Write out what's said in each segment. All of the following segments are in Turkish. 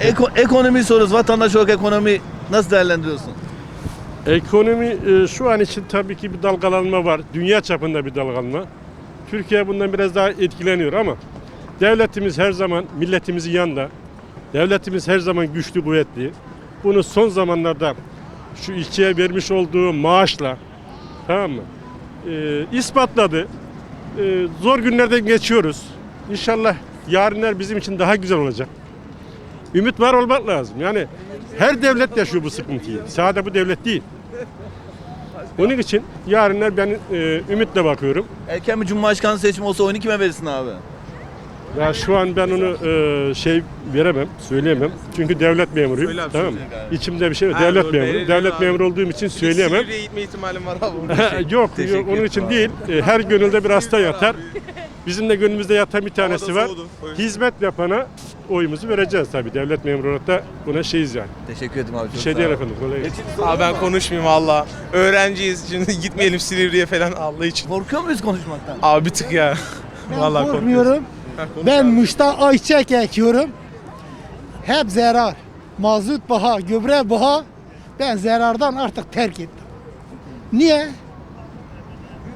Eko- ekonomi soruyoruz. Vatandaş olarak ekonomi nasıl değerlendiriyorsun? Ekonomi e, şu an için tabii ki bir dalgalanma var. Dünya çapında bir dalgalanma. Türkiye bundan biraz daha etkileniyor ama devletimiz her zaman milletimizin yanında. Devletimiz her zaman güçlü, kuvvetli. Bunu son zamanlarda şu ilçeye vermiş olduğu maaşla tamam mı? E, ispatladı. E, zor günlerden geçiyoruz. İnşallah yarınlar bizim için daha güzel olacak. Ümit var olmak lazım. Yani her devlet yaşıyor bu sıkıntıyı. Sadece bu devlet değil. Onun için yarınlar ben e, ümitle bakıyorum. Erken bir Cumhurbaşkanı seçimi olsa oyunu kime verirsin abi? Ya şu an ben onu e, şey veremem, söyleyemem. Çünkü devlet memuruyum. Söyle abi, tamam mı? söyle. İçimde bir şey var. Ha, Devlet doğru, memuru. Devlet abi. memuru olduğum için söyleyemem. Silivri'ye gitme ihtimalim var abi. yok, Teşekkür yok, onun için abi. değil. E, her gönülde bir hasta yatar. Bizim de gönlümüzde yatan bir tanesi Havada var. soğudu. Hizmet yapana oyumuzu vereceğiz tabii. Devlet memuru olarak da buna şeyiz yani. Teşekkür ederim abi. Bir şey değil efendim. Kolay gelsin. Abi ben konuşmayayım valla. Öğrenciyiz. Şimdi gitmeyelim Silivri'ye falan Allah için. Korkuyor muyuz konuşmaktan? Abi bir tık ya. Vallahi korkuyorum. korkmuyorum. Ben Muş'ta ayçiçek ekiyorum. Hep zarar. Mazot baha, gübre baha. Ben zarardan artık terk ettim. Niye?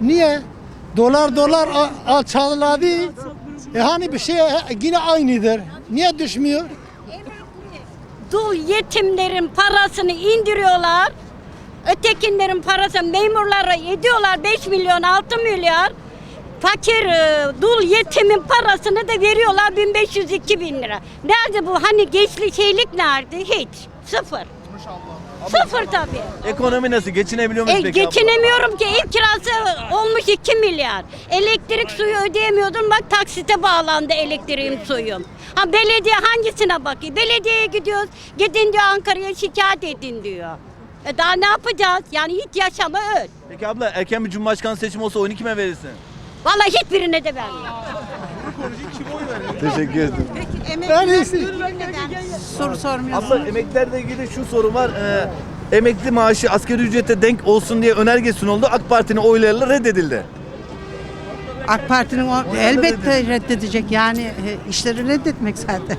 Niye? Dolar dolar alçaladı. E hani bir şey e, yine aynıdır. Niye düşmüyor? Dul yetimlerin parasını indiriyorlar. Ötekinlerin parasını memurlara ediyorlar 5 milyon 6 milyar. Fakir e, dul yetimin parasını da veriyorlar 1500-2000 lira. Nerede bu hani gençlik şeylik nerede? Hiç. Sıfır. Sıfır tabii. Ekonomi nasıl? Geçinebiliyor muyuz E, peki abla? geçinemiyorum ki ev kirası olmuş 2 milyar. Elektrik suyu ödeyemiyordum bak taksite bağlandı elektriğim suyum. Ha belediye hangisine bakıyor? Belediyeye gidiyoruz. Gidin diyor Ankara'ya şikayet edin diyor. E daha ne yapacağız? Yani hiç yaşama öl. Peki abla erken bir Cumhurbaşkanı seçimi olsa oyunu kime verirsin? Vallahi hiçbirine de vermem. Teşekkür ederim. En iyisi. Soru sormuyorsun. Abla emeklilerle ilgili şu soru var. Ee, emekli maaşı asgari ücrete denk olsun diye önerge sunuldu. AK Parti'nin oylarıyla reddedildi. AK Parti'nin o elbette reddedecek yani e, işleri reddetmek zaten.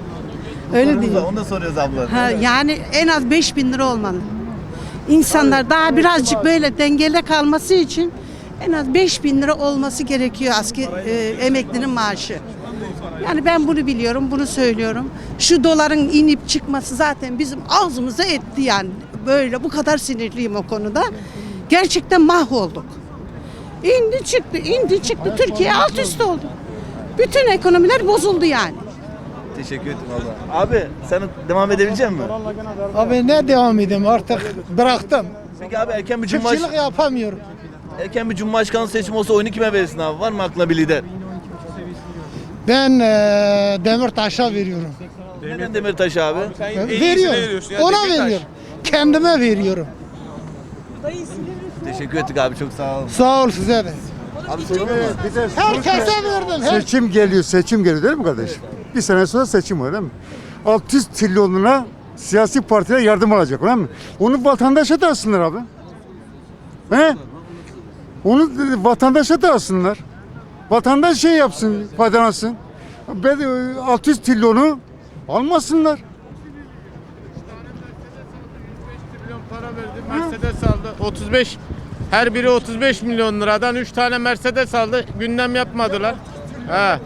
Öyle Sorumuz değil. var, Onu da soruyoruz abla. Ha, yani en az 5000 lira olmalı. İnsanlar daha birazcık böyle dengede kalması için en az 5000 lira olması gerekiyor asker e, emeklinin maaşı. Yani ben bunu biliyorum, bunu söylüyorum. Şu doların inip çıkması zaten bizim ağzımıza etti yani. Böyle bu kadar sinirliyim o konuda. Gerçekten mahvolduk. İndi çıktı, indi çıktı. Türkiye alt üst oldu. Bütün ekonomiler bozuldu yani. Teşekkür ederim abla. Abi sen devam edebilecek misin? Abi ne devam edeyim artık bıraktım. Peki abi erken bir Cumhurbaş Çiftçilik yapamıyorum. Erken bir Cumhurbaşkanı seçimi olsa oyunu kime verirsin abi? Var mı aklına bir lider? Ben eee Demirtaş'a veriyorum. Neden Demirtaş abi? Ben veriyorum. ya, Ona Demirtaş. veriyorum. Kendime veriyorum. Teşekkür ettik abi çok sağ olun. Sağ ol size de. Abi sorun mu? Herkese verdim. Her Seçim geliyor, seçim geliyor değil mi kardeşim? Bir sene sonra seçim var değil mi? 600 trilyonuna siyasi partiler yardım alacak değil mi? Onu vatandaşa da alsınlar abi. He? Onu vatandaşa da alsınlar. Vatandaş şey yapsın, faydalansın. Ben e, 600 trilyonu almasınlar. para verdi. Mercedes aldı. 35 her biri 35 milyon liradan 3 tane Mercedes aldı. Gündem yapmadılar. Ha,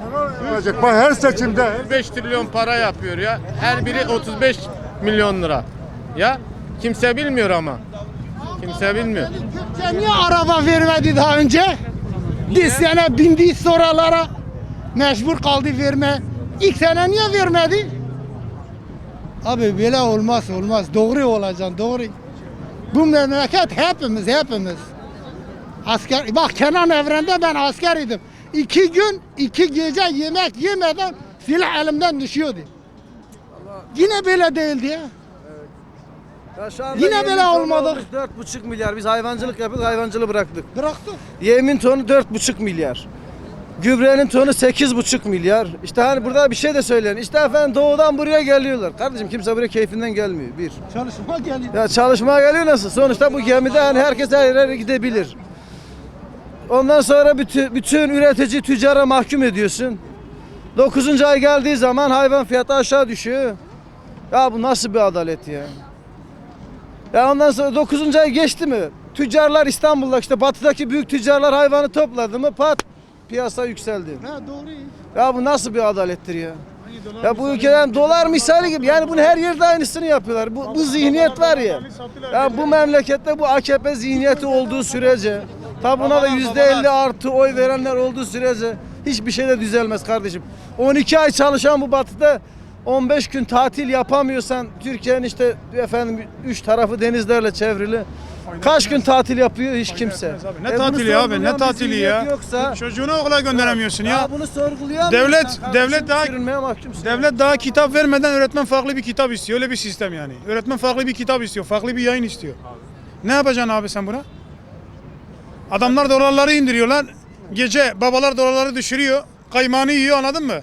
Olacak. Bak her seçimde 5 trilyon para yapıyor ya. Her biri 35 milyon lira. Ya kimse bilmiyor ama. Kimse bilmiyor. Türkiye niye araba vermedi daha önce? Bir sene bindi sonralara mecbur kaldı verme. İlk sene niye vermedi? Abi böyle olmaz olmaz. Doğru olacaksın doğru. Bu memleket hepimiz hepimiz. Asker, bak Kenan Evren'de ben asker idim. İki gün, iki gece yemek yemeden silah elimden düşüyordu. Yine böyle değildi ya. Ya şu anda Yine yemin böyle tonu olmadık. olmuş 4,5 milyar. Biz hayvancılık yapıyoruz, hayvancılığı bıraktık. Bıraktık. Yemin tonu 4,5 milyar. Gübrenin tonu 8,5 milyar. İşte hani burada bir şey de söyleyin. İşte efendim doğudan buraya geliyorlar. Kardeşim kimse buraya keyfinden gelmiyor. Bir. Çalışma geliyor. Ya çalışmaya geliyor nasıl? Sonuçta bu gemide hani herkes her yere gidebilir. Ondan sonra bütün, bütün üretici tüccara mahkum ediyorsun. 9. ay geldiği zaman hayvan fiyatı aşağı düşüyor. Ya bu nasıl bir adalet ya? Ya ondan sonra 9. ay geçti mi? Tüccarlar İstanbul'da işte batıdaki büyük tüccarlar hayvanı topladı mı pat piyasa yükseldi. Ha doğru. Ya bu nasıl bir adalettir ya? Ya bu ülkeden dolar misali gibi yani bunu her yerde aynısını yapıyorlar. Bu, bu zihniyet var ya. Ya bu memlekette bu AKP zihniyeti olduğu sürece tabi buna da yüzde elli artı oy verenler olduğu sürece hiçbir şey de düzelmez kardeşim. 12 ay çalışan bu batıda 15 gün tatil yapamıyorsan Türkiye'nin işte efendim üç tarafı denizlerle çevrili. Kaç gün tatil yapıyor hiç kimse. Ne E tatili abi ne bir tatili ya? Yoksa Çocuğunu okula gönderemiyorsun ya. bunu sorgulayan Devlet- devlet daha-. Devlet daha kitap vermeden öğretmen farklı bir kitap istiyor. Öyle bir sistem yani. Öğretmen farklı bir kitap istiyor. Farklı bir yayın istiyor. Ne yapacaksın abi sen buna? Adamlar dolarları indiriyorlar. Gece babalar dolarları düşürüyor. Kaymağını yiyor anladın mı?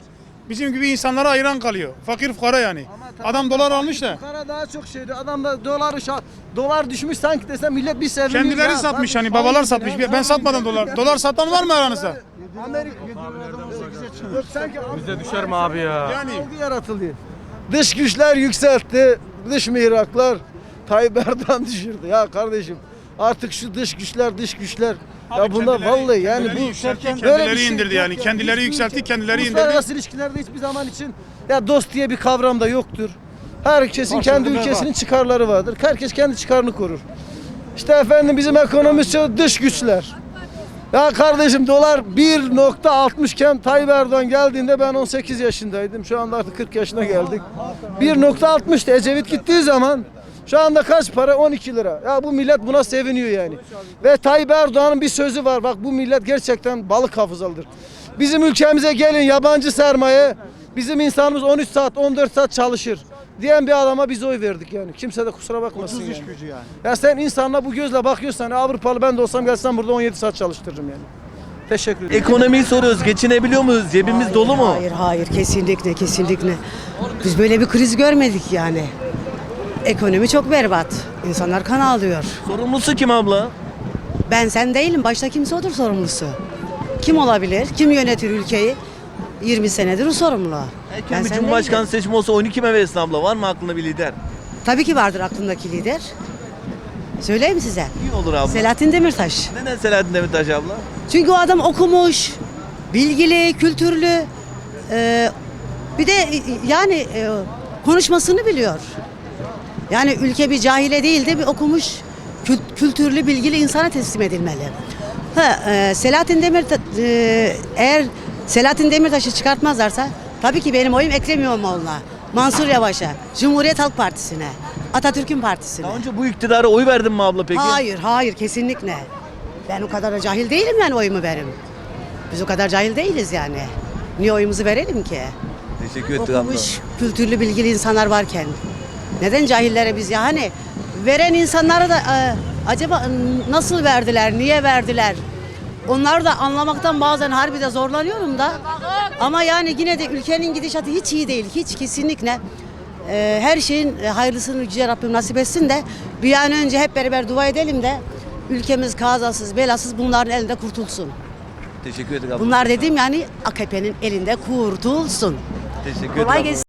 Bizim gibi insanlara ayıran kalıyor. Fakir fukara yani. Adam dolar almış da. Para daha çok şeydi. Adam da doları şa- dolar düşmüş sanki desem millet bir seviniyor. Kendileri ya. satmış Tabii, hani babalar hayır satmış. ya. Ben satmadım dolar. Dolar satan var mı aranızda? Amerika. Yok sanki Bize düşer mi abi ya? Yani algı yaratıldı. Dış güçler yükseltti. Dış mihraklar Tayyip Erdoğan düşürdü. Ya kardeşim artık şu dış güçler dış güçler. Ya kendileri- vallahi yani kendileri bu yükseltti, böyle kendileri şey indirdi yok yani. ya. Kendileri Hiçbir yükseltti, ülke- kendileri indirdi. Uluslararası ilişkilerde hiçbir zaman için ya dost diye bir kavram da yoktur. Herkesin kendi ülkesinin çıkarları vardır. Herkes kendi çıkarını korur. İşte efendim bizim ekonomisi dış güçler. Ya kardeşim dolar 1.60 iken Tayyip Erdoğan geldiğinde ben 18 yaşındaydım. Şu anda artık 40 yaşına geldik. 1.60'tı Ecevit gittiği zaman şu anda kaç para? 12 lira. Ya bu millet buna seviniyor yani. Ve Tayyip Erdoğan'ın bir sözü var. Bak bu millet gerçekten balık hafızalıdır. Bizim ülkemize gelin yabancı sermaye. Bizim insanımız 13 saat 14 saat çalışır. Diyen bir adama biz oy verdik yani. Kimse de kusura bakmasın yani. Ya sen insanla bu gözle bakıyorsan Avrupalı ben de olsam gelsem burada 17 saat çalıştırırım yani. Teşekkür ederim. Ekonomiyi soruyoruz. Geçinebiliyor muyuz? Cebimiz dolu mu? Hayır hayır kesinlikle kesinlikle. Biz böyle bir kriz görmedik yani. Ekonomi çok berbat. İnsanlar kan ağlıyor. Sorumlusu kim abla? Ben sen değilim. Başta kimse odur sorumlusu. Kim olabilir? Kim yönetir ülkeyi? 20 senedir o sorumlu. Erken Ben bir sen cumhurbaşkanı değilim. seçimi olsa oyunu kime verirsin abla? Var mı aklında bir lider? Tabii ki vardır aklımdaki lider. Söyleyeyim size. Kim olur abla? Selahattin Demirtaş. Neden Selahattin Demirtaş abla? Çünkü o adam okumuş, bilgili, kültürlü. Ee, bir de e, yani e, konuşmasını biliyor. Yani ülke bir cahile değil de bir okumuş, kül- kültürlü, bilgili insana teslim edilmeli. Ha, e, Selahattin Demirtaş, e, eğer Selahattin Demirtaş'ı çıkartmazlarsa tabii ki benim oyum Ekrem İmamoğlu'na, Mansur Yavaş'a, Cumhuriyet Halk Partisi'ne, Atatürk'ün partisine. Daha önce bu iktidara oy verdin mi abla peki? Hayır, hayır kesinlikle. Ben o kadar da cahil değilim yani oyumu verim. Biz o kadar cahil değiliz yani. Niye oyumuzu verelim ki? Teşekkür abla. Okumuş, kültürlü, bilgili insanlar varken. Neden cahillere biz ya hani veren insanlara da e, acaba nasıl verdiler, niye verdiler? Onları da anlamaktan bazen harbi de zorlanıyorum da. Ama yani yine de ülkenin gidişatı hiç iyi değil. Hiç kesinlikle. E, her şeyin e, hayırlısını Yüce Rabbim nasip etsin de bir an önce hep beraber dua edelim de ülkemiz kazasız belasız bunların elinde kurtulsun. Teşekkür abla. Bunlar dediğim yani AKP'nin elinde kurtulsun. Teşekkür gelsin.